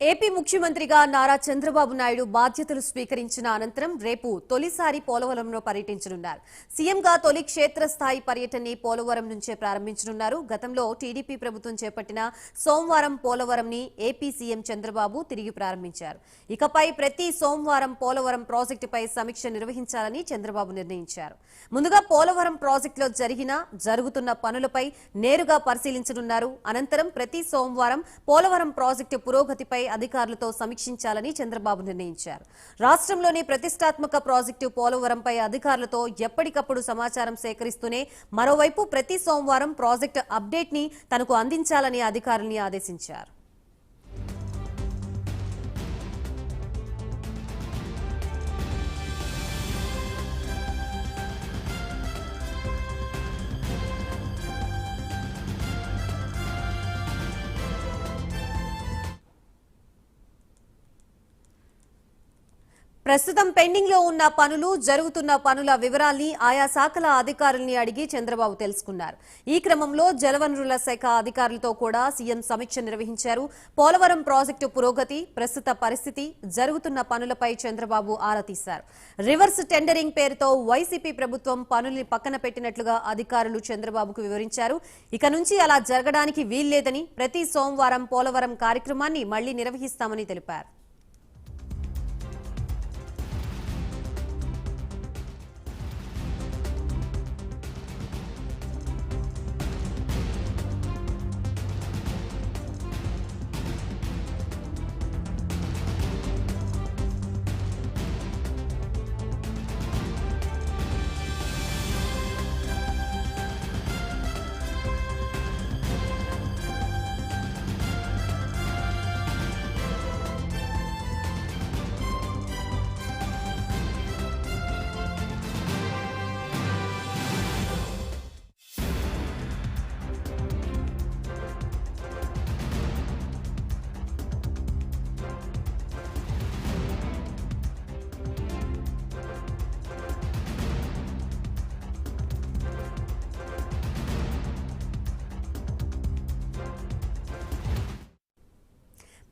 AP ముఖ్యమంత్రిగా నారా చంద్రబాబు నాయుడు బాధ్యతలు స్వీకరించిన అనంతరం రేపు తొలిసారి పోలవరంలో పర్యటించనున్నారు. సీఎంగా తొలి క్షేత్రస్థాయి పర్యటనని పోలవరం నుంచే ప్రారంభించనున్నారు. గతంలో టీడీపీ ప్రభుత్వం చేపట్టిన సోమవారం పోలవరంని ఏపీ సీఎం చంద్రబాబు తిరిగి ప్రారంభించారు. ఇకపై ప్రతి సోమవారం పోలవరం ప్రాజెక్టుపై సమీక్ష నిర్వహించాలని చంద్రబాబు నిర్ణయించారు. ముందుగా పోలవరం ప్రాజెక్టులో జరిగిన జరుగుతున్న పనులపై నేరుగా పరిశీలించనున్నారు. అనంతరం ప్రతి సోమవారం పోలవరం ప్రాజెక్టు పురోగతిపై అధికారులతో సమీక్షించాలని చంద్రబాబు నిర్ణయించారు. రాష్ట్రంలోని ప్రతిష్టాత్మక ప్రాజెక్టు పోలవరంపై అధికారులతో ఎప్పటికప్పుడు సమాచారం సేకరిస్తూనే మరోవైపు ప్రతి సోమవారం ప్రాజెక్టు అప్డేట్ని తనకు అందించాలని అధికారుల్ని ఆదేశించారు. ప్రస్తుతం పెండింగ్లో ఉన్న పనులు జరుగుతున్న పనుల వివరాల్ని ఆయా శాఖల అధికారుల్ని అడిగి చంద్రబాబు తెలుసుకున్నారు. ఈ క్రమంలో జలవనరుల శాఖ అధికారులతో కూడా సీఎం సమీక్ష నిర్వహించారు. పోలవరం ప్రాజెక్టు పురోగతి ప్రస్తుత పరిస్థితి జరుగుతున్న పనులపై చంద్రబాబు ఆరా తీశారు. రివర్స్ టెండరింగ్ పేరుతో వైసీపీ ప్రభుత్వం పనుల్ని పక్కన పెట్టినట్లుగా అధికారులు చంద్రబాబుకు వివరించారు. ఇక నుంచి అలా జరగడానికి వీల్లేదని ప్రతి సోమవారం పోలవరం కార్యక్రమాన్ని మళ్ళీ నిర్వహిస్తామని తెలిపారు.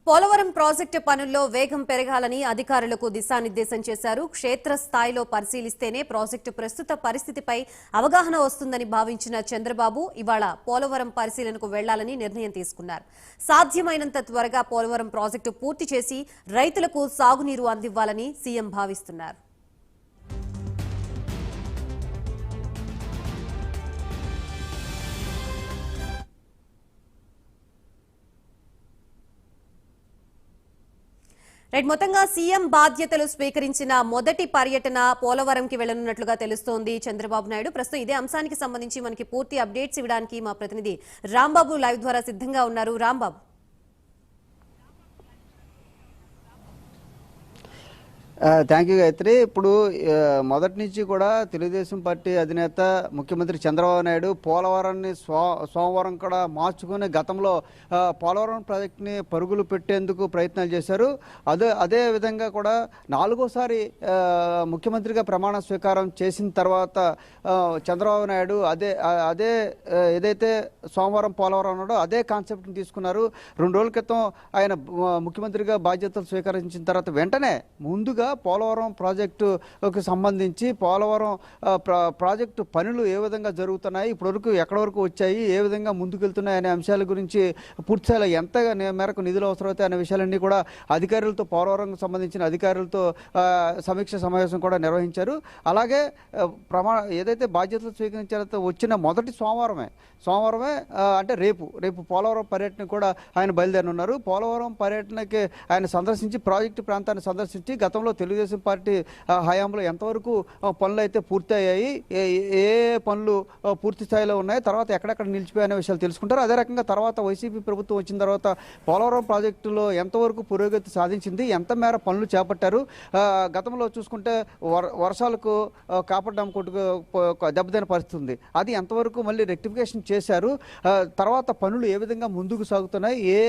పోలవరం ప్రాజెక్టు పనుల్లో వేగం పెరగాలని అధికారులకు దిశానిర్దేశం చేశారు. క్షేత్రస్థాయిలో పరిశీలిస్తేనే ప్రాజెక్టు ప్రస్తుత పరిస్థితిపై అవగాహన వస్తుందని భావించిన చంద్రబాబు ఇవాళ పోలవరం పరిశీలనకు వెళ్ళాలని నిర్ణయం తీసుకున్నారు. సాధ్యమైనంత త్వరగా పోలవరం ప్రాజెక్టు పూర్తి చేసి రైతులకు సాగునీరు అందివ్వాలని సీఎం భావిస్తున్నారు. రైట్ మొత్తంగా సీఎం బాధ్యతలు స్వీకరించిన మొదటి పర్యటన పోలవరంకి వెళ్ళనున్నట్లుగా తెలుస్తోంది చంద్రబాబు నాయుడు. ప్రస్తుతం ఇదే అంశానికి సంబంధించి మనకి పూర్తి అప్డేట్స్ ఇవ్వడానికి మా ప్రతినిధి రాంబాబు లైవ్ ద్వారా సిద్ధంగా ఉన్నారు. రాంబాబు. Thank you Gayatri. ఇప్పుడు మొదటి నుంచి కూడా తెలుగుదేశం పార్టీ అధినేత ముఖ్యమంత్రి చంద్రబాబు నాయుడు పోలవరాన్ని సో సోమవారం కూడా మార్చుకుని గతంలో పోలవరం ప్రాజెక్టుని పరుగులు పెట్టేందుకు ప్రయత్నాలు చేశారు. అదే అదే విధంగా కూడా నాలుగోసారి ముఖ్యమంత్రిగా ప్రమాణ స్వీకారం చేసిన తర్వాత చంద్రబాబు నాయుడు అదే అదే ఏదైతే సోమవారం పోలవరం ఉన్నాడో అదే కాన్సెప్ట్ని తీసుకున్నారు. రెండు రోజుల క్రితం ఆయన ముఖ్యమంత్రిగా బాధ్యతలు స్వీకరించిన తర్వాత వెంటనే ముందుగా పోలవరం ప్రాజెక్టుకు సంబంధించి పోలవరం ప్రా- ప్రాజెక్టు పనులు ఏ విధంగా జరుగుతున్నాయి ఇప్పటివరకు ఎక్కడి వరకు వచ్చాయి ఏ విధంగా ముందుకెళ్తున్నాయి అనే అంశాల గురించి పూర్తిస్థాయిలో ఎంత మేరకు నిధులు అవసరమవుతాయి అనే విషయాలన్నీ కూడా అధికారులతో పోలవరంకు సంబంధించిన అధికారులతో సమీక్ష సమావేశం కూడా నిర్వహించారు. అలాగే ప్రమా ఏదైతే బాధ్యతలు స్వీకరించారో వచ్చిన మొదటి సోమవారమే. సోమవారమే అంటే రేపు రేపు పోలవరం పర్యటన కూడా ఆయన బయలుదేరనున్నారు. పోలవరం పర్యటనకి ఆయన సందర్శించి ప్రాజెక్టు ప్రాంతాన్ని సందర్శించి గతంలో తెలుగుదేశం పార్టీ హయాంలో ఎంతవరకు పనులు అయితే పూర్తయ్యాయి ఏ ఏ పనులు పూర్తి స్థాయిలో ఉన్నాయి తర్వాత ఎక్కడెక్కడ నిలిచిపోయిన విషయాలు తెలుసుకుంటారు. అదే రకంగా తర్వాత వైసీపీ ప్రభుత్వం వచ్చిన తర్వాత పోలవరం ప్రాజెక్టులో ఎంతవరకు పురోగతి సాధించింది ఎంత మేర పనులు చేపట్టారు గతంలో చూసుకుంటే వర్- వర్షాలకు కాపాడడం కొట్టుకు దెబ్బతిన పరిస్థితి ఉంది. అది ఎంతవరకు మళ్ళీ రెక్టిఫికేషన్ చేశారు తర్వాత పనులు ఏ విధంగా ముందుకు సాగుతున్నాయి ఏ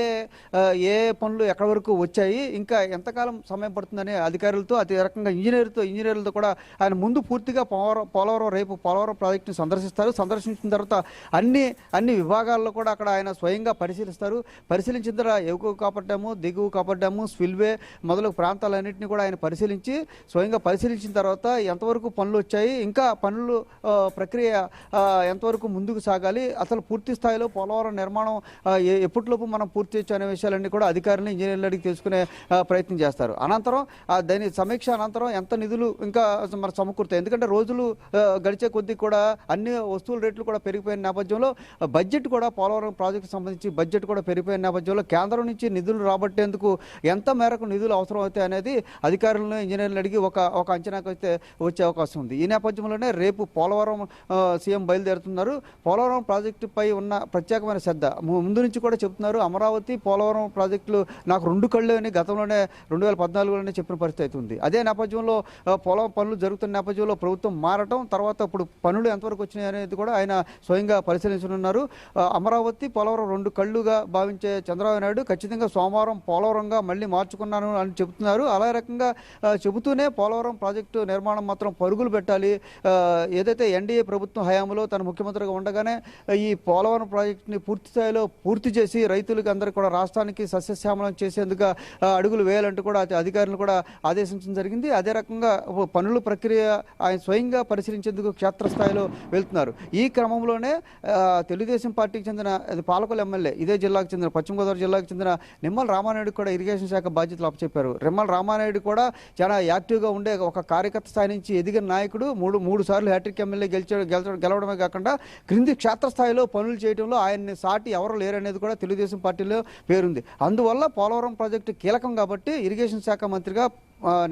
ఏ పనులు ఎక్కడి వరకు వచ్చాయి ఇంకా ఎంతకాలం సమయం పడుతుందని అధికారులు అధికారులతో అదే రకంగా ఇంజనీర్తో ఇంజనీర్లతో కూడా ఆయన ముందు పూర్తిగా పోలవరం పోలవరం రేపు పోలవరం ప్రాజెక్టుని సందర్శిస్తారు. సందర్శించిన తర్వాత అన్ని అన్ని విభాగాల్లో కూడా అక్కడ ఆయన స్వయంగా పరిశీలిస్తారు. పరిశీలించిన తర్వాత ఎగువ కాపర్ డ్యాము దిగువ కాపర్ డ్యాము స్పిల్వే మొదలగు ప్రాంతాలన్నింటినీ కూడా ఆయన పరిశీలించి స్వయంగా పరిశీలించిన తర్వాత ఎంతవరకు పనులు వచ్చాయి ఇంకా పనులు ప్రక్రియ ఎంతవరకు ముందుకు సాగాలి అసలు పూర్తి స్థాయిలో పోలవరం నిర్మాణం ఎప్పటిలోపు మనం పూర్తి చేయొచ్చు అనే విషయాలన్నీ కూడా అధికారులు ఇంజనీర్లు అడిగి తెలుసుకునే ప్రయత్నం చేస్తారు. అనంతరం ఆ, దాని సమీక్ష అనంతరం ఎంత నిధులు ఇంకా మన సమకూరుతాయి? ఎందుకంటే రోజులు గడిచే కొద్దీ కూడా అన్ని వస్తువుల రేట్లు కూడా పెరిగిపోయిన నేపథ్యంలో బడ్జెట్ కూడా పోలవరం ప్రాజెక్టు సంబంధించి బడ్జెట్ కూడా పెరిగిపోయిన నేపథ్యంలో కేంద్రం నుంచి నిధులు రాబట్టేందుకు ఎంత మేరకు నిధులు అవసరం అవుతాయి అనేది అధికారులను ఇంజనీర్లు అడిగి ఒక ఒక అంచనాకు అయితే వచ్చే అవకాశం ఉంది. ఈ నేపథ్యంలోనే రేపు పోలవరం సీఎం బయలుదేరుతున్నారు. పోలవరం ప్రాజెక్టుపై ఉన్న ప్రత్యేకమైన శ్రద్ధ. ముందు నుంచి కూడా చెప్తున్నారు అమరావతి పోలవరం ప్రాజెక్టులు నాకు రెండు కళ్ళు అని గతంలోనే రెండు వేల పద్నాలుగులోనే చెప్పిన పరిస్థితి జరుగుతుంది. ఉంది అదే నేపథ్యంలో పొలం పోలవరం పనులు జరుగుతున్న నేపథ్యంలో ప్రభుత్వం మారటం తర్వాత ఇప్పుడు పనులు ఎంతవరకు వచ్చినాయి అనేది కూడా ఆయన స్వయంగా పరిశీలించనున్నారు. అమరావతి పోలవరం రెండు కళ్ళుగా భావించే చంద్రబాబు నాయుడు ఖచ్చితంగా సోమవారం పోలవరంగా మళ్ళీ మార్చుకున్నాను అని చెబుతున్నారు. అలా రకంగా చెబుతూనే పోలవరం ప్రాజెక్టు నిర్మాణం మాత్రం పరుగులు పెట్టాలి. ఏదైతే ఎన్డీఏ ప్రభుత్వం హయాంలో తన ముఖ్యమంత్రిగా ఉండగానే ఈ పోలవరం ప్రాజెక్టుని పూర్తి స్థాయిలో పూర్తి చేసి రైతులకు అందరికీ కూడా రాష్ట్రానికి సస్యశ్యామలం చేసేందుకు అడుగులు వేయాలంటూ కూడా అధికారులు కూడా ఆదేశించడం జరిగింది. అదే రకంగా పనుల ప్రక్రియ ఆయన స్వయంగా పరిశీలించేందుకు క్షేత్రస్థాయిలో వెళ్తున్నారు. ఈ క్రమంలోనే తెలుగుదేశం పార్టీకి చెందిన పాలకొల ఎమ్మెల్యే ఇదే జిల్లాకు చెందిన పశ్చిమ గోదావరి జిల్లాకు చెందిన నిమ్మల రామానాయుడు కూడా ఇరిగేషన్ శాఖ బాధ్యతలు అప్పచెప్పారు. నిమ్మల రామానాయుడు కూడా చాలా యాక్టివ్గా ఉండే ఒక కార్యకర్త స్థాయి నుంచి ఎదిగిన నాయకుడు మూడు మూడు సార్లు హ్యాట్రిక్ ఎమ్మెల్యే గెలిచాడు గెలవడమే కాకుండా క్రింది క్షేత్రస్థాయిలో పనులు చేయడంలో ఆయన్ని సాటి ఎవరు లేరనేది కూడా తెలుగుదేశం పార్టీలో పేరుంది. అందువల్ల పోలవరం ప్రాజెక్టు కీలకం కాబట్టి ఇరిగేషన్ శాఖ మంత్రిగా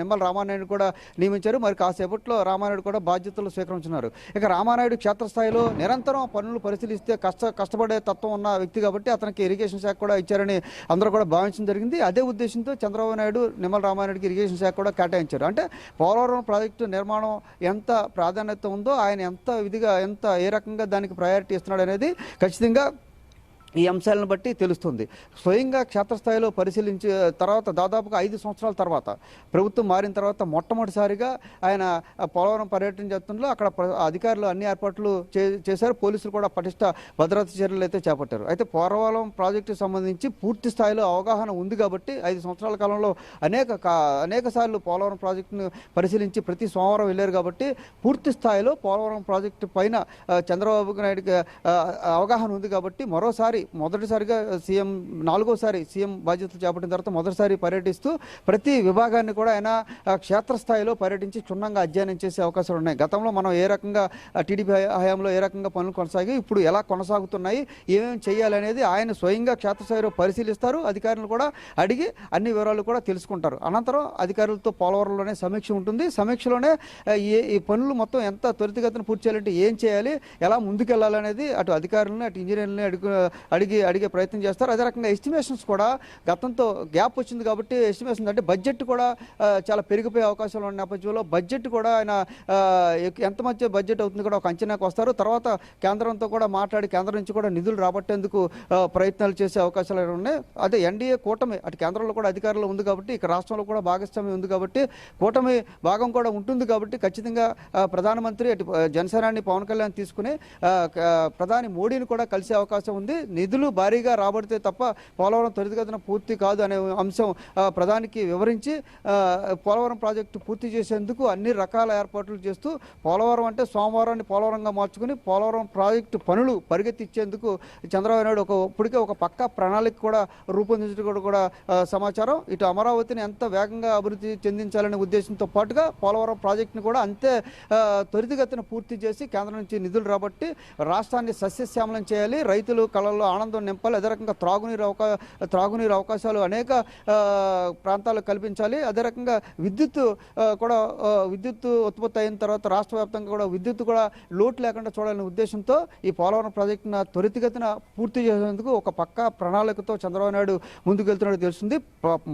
నిమ్మల రామానాయుడు కూడా నియమించారు. మరి కాసేపట్లో రామానాయుడు కూడా బాధ్యతలు స్వీకరించున్నారు ఇక రామానాయుడు క్షేత్రస్థాయిలో నిరంతరం పనులు పరిశీలిస్తే కష్ట కష్టపడే తత్వం ఉన్న వ్యక్తి కాబట్టి అతనికి ఇరిగేషన్ శాఖ కూడా ఇచ్చారని అందరూ కూడా భావించడం జరిగింది. అదే ఉద్దేశంతో చంద్రబాబు నాయుడు నిమ్మల రామానాయుడికి ఇరిగేషన్ శాఖ కూడా కేటాయించారు. అంటే పోలవరం ప్రాజెక్టు నిర్మాణం ఎంత ప్రాధాన్యత ఉందో ఆయన ఎంత విధిగా ఎంత ఏ రకంగా దానికి ప్రయారిటీ ఇస్తున్నాడు అనేది ఖచ్చితంగా ఈ అంశాలను బట్టి తెలుస్తుంది. స్వయంగా క్షేత్రస్థాయిలో పరిశీలించి తర్వాత దాదాపుగా ఐదు సంవత్సరాల తర్వాత ప్రభుత్వం మారిన తర్వాత మొట్టమొదటిసారిగా ఆయన పోలవరం పర్యటన చేస్తుండలో అక్కడ అధికారులు అన్ని ఏర్పాట్లు చే- చేశారు. పోలీసులు కూడా పటిష్ట భద్రతా చర్యలు అయితే చేపట్టారు. అయితే పోలవరం ప్రాజెక్టుకు సంబంధించి పూర్తి స్థాయిలో అవగాహన ఉంది కాబట్టి ఐదు సంవత్సరాల కాలంలో అనేక కా- అనేక సార్లు పోలవరం ప్రాజెక్టును పరిశీలించి ప్రతి సోమవారం వెళ్ళారు కాబట్టి పూర్తి స్థాయిలో పోలవరం ప్రాజెక్టు పైన చంద్రబాబు నాయుడుకి అవగాహన ఉంది కాబట్టి మరోసారి మొదటిసారిగా సీఎం నాలుగోసారి సీఎం బాధ్యతలు చేపట్టిన తర్వాత మొదటిసారి పర్యటిస్తూ ప్రతి విభాగాన్ని కూడా ఆయన క్షేత్రస్థాయిలో పర్యటించి క్షుణ్ణంగా అధ్యయనం చేసే అవకాశాలు ఉన్నాయి. గతంలో మనం ఏ రకంగా టీడీపీ హయాంలో ఏ రకంగా పనులు కొనసాగి ఇప్పుడు ఎలా కొనసాగుతున్నాయి ఏమేమి చేయాలి అనేది ఆయన స్వయంగా క్షేత్రస్థాయిలో పరిశీలిస్తారు. అధికారులు కూడా అడిగి అన్ని వివరాలు కూడా తెలుసుకుంటారు. అనంతరం అధికారులతో పోలవరంలోనే సమీక్ష ఉంటుంది. సమీక్షలోనే ఏ ఈ పనులు మొత్తం ఎంత త్వరితగతిన పూర్తి చేయాలంటే ఏం చేయాలి ఎలా ముందుకెళ్ళాలనేది అటు అధికారులను అటు ఇంజనీర్లని అడుగు అడిగి అడిగే ప్రయత్నం చేస్తారు. అదే రకంగా ఎస్టిమేషన్స్ కూడా గతంతో గ్యాప్ వచ్చింది కాబట్టి ఎస్టిమేషన్ అంటే బడ్జెట్ కూడా చాలా పెరిగిపోయే అవకాశాలు ఉన్న నేపథ్యంలో బడ్జెట్ కూడా ఆయన ఎంత మధ్య బడ్జెట్ అవుతుంది కూడా ఒక అంచనాకు వస్తారు. తర్వాత కేంద్రంతో కూడా మాట్లాడి కేంద్రం నుంచి కూడా నిధులు రాబట్టేందుకు ప్రయత్నాలు చేసే అవకాశాలు ఉన్నాయి? అదే ఎన్డీఏ కూటమి అటు కేంద్రంలో కూడా అధికారంలో ఉంది కాబట్టి ఇక రాష్ట్రంలో కూడా భాగస్వామ్యం ఉంది కాబట్టి కూటమి భాగం కూడా ఉంటుంది కాబట్టి ఖచ్చితంగా ప్రధానమంత్రి అటు జనసేనాన్ని జనసేనాని పవన్ కళ్యాణ్ తీసుకుని ప్రధాని మోడీని కూడా కలిసే అవకాశం ఉంది. నిధులు భారీగా రాబడితే తప్ప పోలవరం త్వరితగతిన పూర్తి కాదు అనే అంశం ప్రధానికి వివరించి పోలవరం ప్రాజెక్టు పూర్తి చేసేందుకు అన్ని రకాల ఏర్పాట్లు చేస్తూ పోలవరం అంటే సోమవారాన్ని పోలవరంగా మార్చుకుని పోలవరం ప్రాజెక్టు పనులు పరిగెత్తిచ్చేందుకు చంద్రబాబు నాయుడు ఒక ఇప్పటికే ఒక పక్క ప్రణాళిక కూడా రూపొందించడం కూడా సమాచారం. ఇటు అమరావతిని ఎంత వేగంగా అభివృద్ధి చెందించాలనే ఉద్దేశంతో పాటుగా పోలవరం ప్రాజెక్టును కూడా అంతే త్వరితగతిన పూర్తి చేసి కేంద్రం నుంచి నిధులు రాబట్టి రాష్ట్రాన్ని సస్యశ్యామలం చేయాలి. రైతులు కళల్లో ఆనందం నింపాలి అదే రకంగా త్రాగునీరు అవకా త్రాగునీరు అవకాశాలు అనేక ప్రాంతాలకు ప్రాంతాలు కల్పించాలి. అదే రకంగా విద్యుత్ కూడా విద్యుత్ ఉత్పత్తి అయిన తర్వాత రాష్ట్ర వ్యాప్తంగా కూడా విద్యుత్ కూడా లోటు లేకుండా చూడాలనే ఉద్దేశంతో ఈ పోలవరం ప్రాజెక్టును త్వరితగతిన పూర్తి చేసేందుకు ఒక పక్క ప్రణాళికతో చంద్రబాబు నాయుడు ముందుకు వెళ్తున్నట్టు తెలుస్తుంది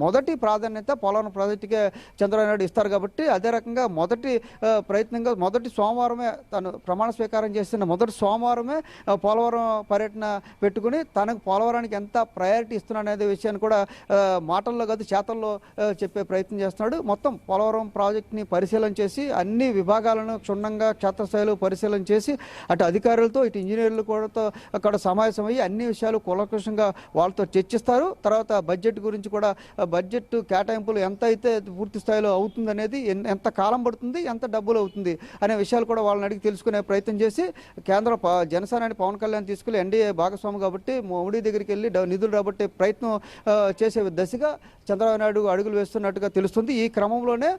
మొదటి ప్రాధాన్యత పోలవరం ప్రాజెక్టుకే చంద్రబాబు నాయుడు ఇస్తారు కాబట్టి అదే రకంగా మొదటి ప్రయత్నంగా మొదటి సోమవారమే తను ప్రమాణ స్వీకారం చేస్తున్న మొదటి సోమవారమే పోలవరం పర్యటన పెట్టుకు పెట్టుకుని తనకు పోలవరానికి ఎంత ప్రయారిటీ ఇస్తున్నా అనే విషయాన్ని కూడా మాటల్లో కాదు చేతల్లో చెప్పే ప్రయత్నం చేస్తున్నాడు. మొత్తం పోలవరం ప్రాజెక్ట్ని పరిశీలన చేసి అన్ని విభాగాలను క్షుణ్ణంగా క్షేత్రస్థాయిలో పరిశీలన చేసి అటు అధికారులతో ఇటు ఇంజనీర్లు కూడా అక్కడ సమావేశమయ్యి అన్ని విషయాలు కులకృషంగా వాళ్ళతో చర్చిస్తారు. తర్వాత బడ్జెట్ గురించి కూడా బడ్జెట్ కేటాయింపులు ఎంత అయితే పూర్తి స్థాయిలో అవుతుంది అనేది ఎంత కాలం పడుతుంది ఎంత డబ్బులు అవుతుంది అనే విషయాలు కూడా వాళ్ళని అడిగి తెలుసుకునే ప్రయత్నం చేసి కేంద్ర ప- జనసేనాని పవన్ కళ్యాణ్ తీసుకెళ్ళి ఎన్డీఏ భాగస్వామిగా కాబట్టి మోడీ దగ్గరికి వెళ్ళి నిధులు రాబట్టే ప్రయత్నం చేసే దశగా చంద్రబాబు నాయుడు అడుగులు వేస్తున్నట్టుగా తెలుస్తుంది. ఈ క్రమంలోనే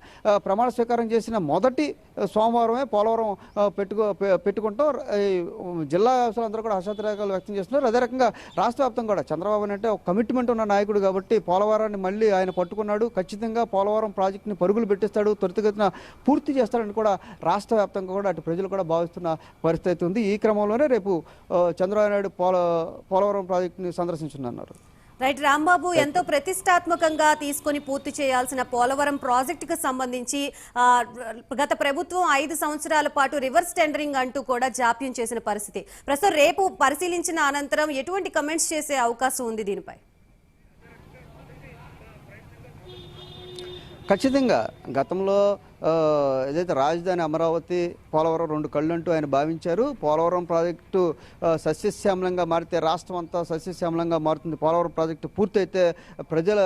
ప్రమాణ స్వీకారం చేసిన మొదటి సోమవారమే పోలవరం పెట్టుకో పె- పెట్టుకుంటాం. జిల్లా వ్యవస్థలందరూ కూడా హర్షాతిరేకాలు వ్యక్తం చేస్తున్నారు. అదే రకంగా రాష్ట్ర వ్యాప్తంగా కూడా చంద్రబాబు అంటే ఒక కమిట్మెంట్ ఉన్న నాయకుడు కాబట్టి పోలవరాన్ని మళ్ళీ ఆయన పట్టుకున్నాడు. ఖచ్చితంగా పోలవరం ప్రాజెక్టుని పరుగులు పెట్టిస్తాడు త్వరితగతిన పూర్తి చేస్తాడని కూడా రాష్ట్ర వ్యాప్తంగా కూడా అటు ప్రజలు కూడా భావిస్తున్న పరిస్థితి ఉంది. ఈ క్రమంలోనే రేపు చంద్రబాబు నాయుడు పోల పోలవరం ప్రాజెక్టుని సందర్శించనున్నారు. రైట్ రాంబాబు ఎంతో ప్రతిష్టాత్మకంగా తీసుకొని పూర్తి చేయాల్సిన పోలవరం ప్రాజెక్టుకు సంబంధించి గత ప్రభుత్వం ఐదు సంవత్సరాల పాటు రివర్స్ టెండరింగ్ అంటూ కూడా జాప్యం చేసిన పరిస్థితి. ప్రస్తుతం రేపు పరిశీలించిన అనంతరం ఎటువంటి కమెంట్స్ చేసే అవకాశం ఉంది దీనిపై? ఖచ్చితంగా గతంలో ఏదైతే రాజధాని అమరావతి పోలవరం రెండు కళ్ళు అంటూ ఆయన భావించారు. పోలవరం ప్రాజెక్టు సస్యశ్యామలంగా మారితే రాష్ట్రం అంతా సస్యశ్యామలంగా మారుతుంది. పోలవరం ప్రాజెక్టు పూర్తయితే ప్రజల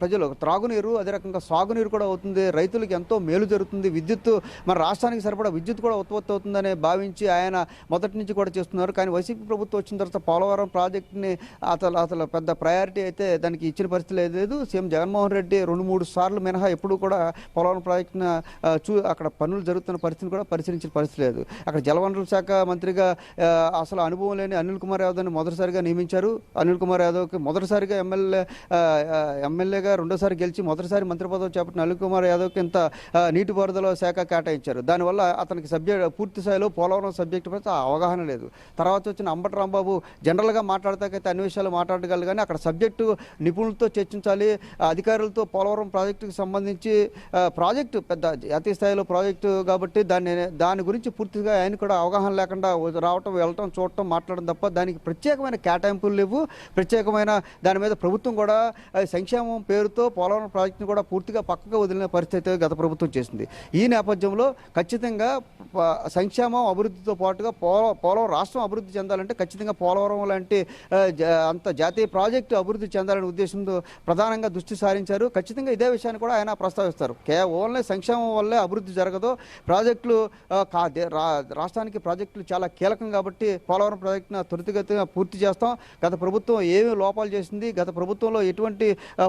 ప్రజలు త్రాగునీరు అదే రకంగా సాగునీరు కూడా అవుతుంది. రైతులకు ఎంతో మేలు జరుగుతుంది. విద్యుత్ మన రాష్ట్రానికి సరిపడా విద్యుత్ కూడా ఉత్పత్తి అవుతుందని భావించి ఆయన మొదటి నుంచి కూడా చేస్తున్నారు. కానీ వైసీపీ ప్రభుత్వం వచ్చిన తర్వాత పోలవరం ప్రాజెక్టుని అతను అసలు పెద్ద ప్రయారిటీ అయితే దానికి ఇచ్చిన పరిస్థితి లేదు. సీఎం జగన్మోహన్ రెడ్డి రెండు మూడు సార్లు మినహా ఎప్పుడు కూడా పోలవరం ప్రాజెక్టును చూ అక్కడ పనులు జరుగుతున్న పరిస్థితిని కూడా పరిశీలించిన పరిస్థితి లేదు. అక్కడ జలవనరుల శాఖ మంత్రిగా అసలు అనుభవం లేని అనిల్ కుమార్ యాదవ్ని మొదటిసారిగా నియమించారు. అనిల్ కుమార్ యాదవ్కి మొదటిసారిగా ఎమ్మెల్యే ఎమ్మెల్యేగా రెండోసారి గెలిచి మొదటిసారి మంత్రి పదవి చేపట్టిన అనిల్ కుమార్ యాదవ్కి ఇంత నీటిపారుదల శాఖ కేటాయించారు. దానివల్ల అతనికి సబ్జెక్ట్ పూర్తి స్థాయిలో పోలవరం సబ్జెక్టు పై అవగాహన లేదు. తర్వాత వచ్చిన అంబటి రాంబాబు జనరల్గా మాట్లాడతాకైతే అన్ని విషయాలు మాట్లాడగలరు కానీ అక్కడ సబ్జెక్టు నిపుణులతో చర్చించాలి అధికారులతో పోలవరం ప్రాజెక్టుకు సంబంధించి ప్రాజెక్టు పెద్ద జాతీయ స్థాయిలో ప్రాజెక్టు కాబట్టి దాన్ని దాని గురించి పూర్తిగా ఆయన కూడా అవగాహన లేకుండా రావటం వెళ్ళటం చూడటం మాట్లాడడం తప్ప దానికి ప్రత్యేకమైన కేటాయింపులు లేవు. ప్రత్యేకమైన దాని మీద ప్రభుత్వం కూడా సంక్షేమం పేరుతో పోలవరం ప్రాజెక్టును కూడా పూర్తిగా పక్కగా వదిలిన పరిస్థితి గత ప్రభుత్వం చేసింది. ఈ నేపథ్యంలో ఖచ్చితంగా సంక్షేమం అభివృద్ధితో పాటుగా పోల పోలవరం రాష్ట్రం అభివృద్ధి చెందాలంటే ఖచ్చితంగా పోలవరం లాంటి అంత జాతీయ ప్రాజెక్టు అభివృద్ధి చెందాలనే ఉద్దేశంతో ప్రధానంగా దృష్టి సారించారు. ఖచ్చితంగా ఇదే విషయాన్ని కూడా ఆయన ప్రస్తావిస్తారు. కే ఓన్లీ సంక్షేమం వల్లే అభివృద్ధి జరగదు ప్రాజెక్టులు కా దే- రా- రాష్ట్రానికి ప్రాజెక్టులు చాలా కీలకం కాబట్టి పోలవరం ప్రాజెక్టును త్వరితగతిగా పూర్తి చేస్తాం. గత ప్రభుత్వం ఏమి లోపాలు చేసింది? గత ప్రభుత్వంలో ఎటువంటి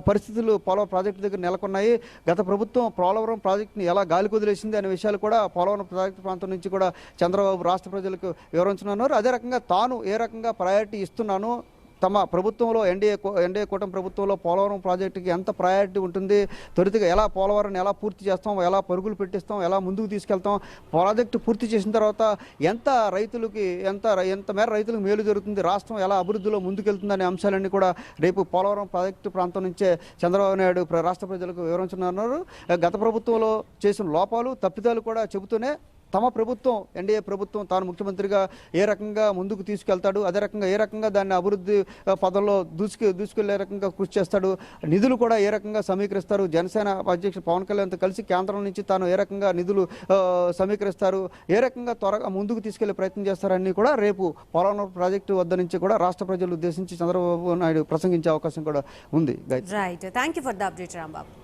పరిస్థితులు పోలవరం ప్రాజెక్టు దగ్గర నెలకొన్నాయి? గత ప్రభుత్వం పోలవరం ప్రాజెక్టుని ఎలా గాలి కుదిలేసింది అనే విషయాలు కూడా పోలవరం ప్రాజెక్టు ప్రాంతం నుంచి కూడా చంద్రబాబు రాష్ట్ర ప్రజలకు వివరించనున్నారు. అదే రకంగా తాను ఏ రకంగా ప్రయారిటీ ఇస్తున్నాను? తమ ప్రభుత్వంలో ఎన్డీఏ ఎన్డీఏ కూటమి ప్రభుత్వంలో పోలవరం ప్రాజెక్టుకి ఎంత ప్రయారిటీ ఉంటుంది? త్వరితగా ఎలా పోలవరం ఎలా పూర్తి చేస్తాం? ఎలా పరుగులు పెట్టిస్తాం? ఎలా ముందుకు తీసుకెళ్తాం? ప్రాజెక్టు పూర్తి చేసిన తర్వాత ఎంత రైతులకి ఎంత ఎంత మేర రైతులకు మేలు జరుగుతుంది? రాష్ట్రం ఎలా అభివృద్ధిలో ముందుకెళ్తుందనే అంశాలన్నీ కూడా రేపు పోలవరం ప్రాజెక్టు ప్రాంతం నుంచే చంద్రబాబు నాయుడు రాష్ట్ర ప్రజలకు వివరించనున్నారు. గత ప్రభుత్వంలో చేసిన లోపాలు తప్పిదాలు కూడా చెబుతూనే తమ ప్రభుత్వం ఎన్డీఏ ప్రభుత్వం తాను ముఖ్యమంత్రిగా ఏ రకంగా ముందుకు తీసుకెళ్తాడు అదే రకంగా ఏ రకంగా దాన్ని అభివృద్ధి పదంలో దూసుకు దూసుకెళ్ళే రకంగా కృషి చేస్తాడు నిధులు కూడా ఏ రకంగా సమీకరిస్తారు జనసేన అధ్యక్షుడు పవన్ కళ్యాణ్తో కలిసి కేంద్రం నుంచి తాను ఏ రకంగా నిధులు సమీకరిస్తారు ఏ రకంగా త్వరగా ముందుకు తీసుకెళ్ళే ప్రయత్నం చేస్తారని కూడా రేపు పోలవరం ప్రాజెక్టు వద్ద నుంచి కూడా రాష్ట్ర ప్రజలు ఉద్దేశించి చంద్రబాబు నాయుడు ప్రసంగించే అవకాశం కూడా ఉంది. Right thank you for the update Rambabu